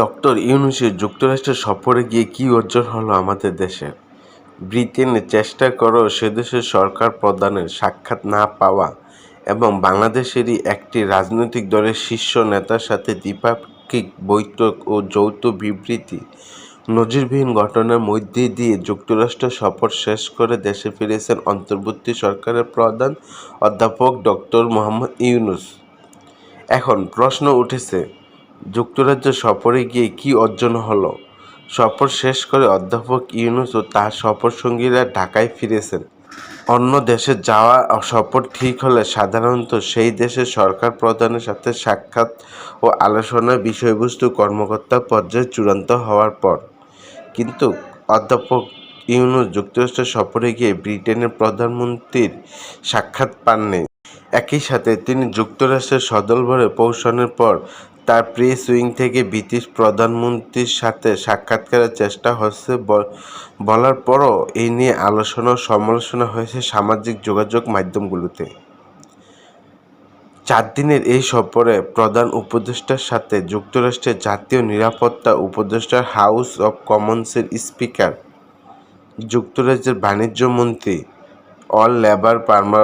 Doctor ইউনূসের যুক্তরাষ্ট্র সফরে গিয়ে কী অর্জন হলো আমাদের দেশের ব্রিটেনে, চেষ্টা করেও সেদেশের সরকার প্রধানের সাক্ষাৎ না পাওয়া এবং বাংলাদেশেরই একটি রাজনৈতিক দলের শীর্ষ নেতার সাথে দ্বিপাক্ষিক বৈঠক ও যৌথ বিবৃতি, নজিরবিহীন ঘটনার মধ্যে দিয়ে যুক্তরাষ্ট্র সফর শেষ করে দেশে ফিরেছেন অন্তর্বর্তী সরকারের প্রধান অধ্যাপক ডক্টর মোহাম্মদ ইউনুস। এখন প্রশ্ন উঠেছে যুক্তরাজ্য সফরে গিয়ে কী অর্জন হলো? সফর শেষ করে অধ্যাপক ইউনূস ও তার সফরসঙ্গীরা ঢাকায় ফিরেছেন। অন্য দেশে যাওয়া সফর ঠিক হলে সাধারণত সেই দেশের সরকার প্রধানের সাথে সাক্ষাৎ ও আলোচনার বিষয়বস্তু কর্মকর্তা পর্যায়ে চূড়ান্ত হওয়ার পর। কিন্তু অধ্যাপক ইউনূস যুক্তরাষ্ট্র সফরে গিয়ে ব্রিটেনের প্রধানমন্ত্রীর সাক্ষাৎ পাননি। একই সাথে তিনি যুক্তরাষ্ট্রের সদলবরে পৌঁছানোর পর তার প্রি সুইং থেকে ব্রিটিশ প্রধানমন্ত্রীর সাথে সাক্ষাৎকারের চেষ্টা হচ্ছে। বলার পরও এই নিয়ে আলোচনা সমালোচনা হয়েছে সামাজিক যোগাযোগ মাধ্যমগুলোতে। চার দিনের এই সফরে প্রধান উপদেষ্টার সাথে যুক্তরাষ্ট্রের জাতীয় নিরাপত্তা উপদেষ্টার হাউস অব কমন্সের স্পিকার, যুক্তরাজ্যের বাণিজ্যমন্ত্রী অল লেবার পার্মা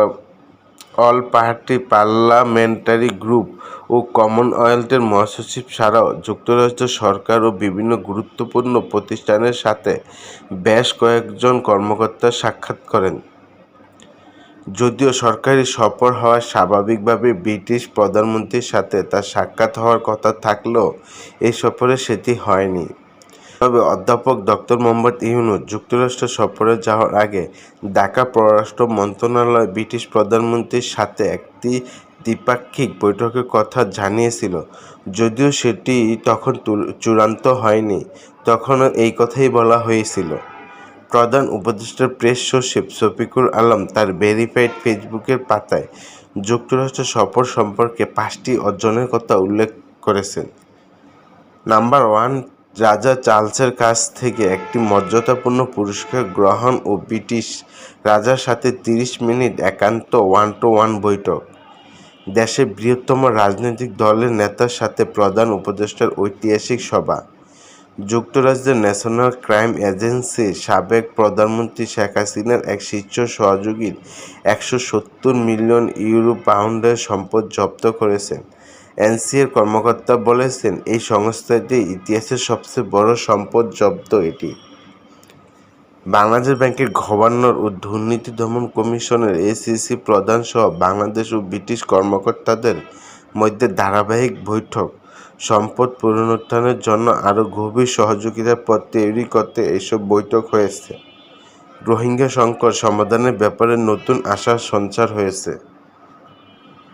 অল পার্টি পার্লামেন্টারি গ্রুপ ও কমনওয়েলথের মহাসচিব ছাড়াও যুক্তরাষ্ট্র সরকার ও বিভিন্ন গুরুত্বপূর্ণ প্রতিষ্ঠানের সাথে বেশ কয়েকজন কর্মকর্তা সাক্ষাৎ করেন। যদিও সরকারি সফর হওয়ায় স্বাভাবিকভাবে ব্রিটিশ প্রধানমন্ত্রীর সাথে তার সাক্ষাৎ হওয়ার কথা থাকলেও এই সফরে সেটি হয়নি। তবে অধ্যাপক ডক্টর মোহাম্মদ ইউনূস যুক্তরাষ্ট্র সফরে যাওয়ার আগে ঢাকা পররাষ্ট্র মন্ত্রণালয় ব্রিটিশ প্রধানমন্ত্রীর সাথে একটি দ্বিপাক্ষিক বৈঠকের কথা জানিয়েছিল। যদিও সেটি তখন চূড়ান্ত হয়নি, তখনও এই কথাই বলা হয়েছিল। প্রধান উপদেষ্টার প্রেস সচিব শফিকুল আলম তার ভেরিফাইড ফেসবুকের পাতায় যুক্তরাষ্ট্র সফর সম্পর্কে পাঁচটি অর্জনের কথা উল্লেখ করেছেন। নাম্বার ওয়ান রাজা চার্লসের কাছ থেকে একটি মর্যাদাপূর্ণ পুরস্কার গ্রহণ ও ব্রিটিশ রাজার সাথে তিরিশ মিনিট একান্ত ওয়ান টু ওয়ান বৈঠক। দেশের বৃহত্তম রাজনৈতিক দলের নেতার সাথে প্রধান উপদেষ্টার ঐতিহাসিক সভা। যুক্তরাজ্যের ন্যাশনাল ক্রাইম এজেন্সি সাবেক প্রধানমন্ত্রী শেখ হাসিনার এক শীর্ষ সহযোগীর একশো সত্তর মিলিয়ন ইউরো পাউন্ডের সম্পদ জব্দ করেছেন। এনসিএর কর্মকর্তা বলেছেন, এই সংস্থাটির ইতিহাসের সবচেয়ে বড় সম্পদ জব্দ এটি। বাংলাদেশ ব্যাংকের গভর্নর ও দুর্নীতি দমন কমিশনের এসিসি প্রধান সহ বাংলাদেশ ও ব্রিটিশ কর্মকর্তাদের মধ্যে ধারাবাহিক বৈঠক। সম্পদ পুনরুত্থানের জন্য আরও গভীর সহযোগিতার পথ তৈরি করতে এসব বৈঠক হয়েছে। রোহিঙ্গা সংকট সমাধানের ব্যাপারে নতুন আশার সঞ্চার হয়েছে।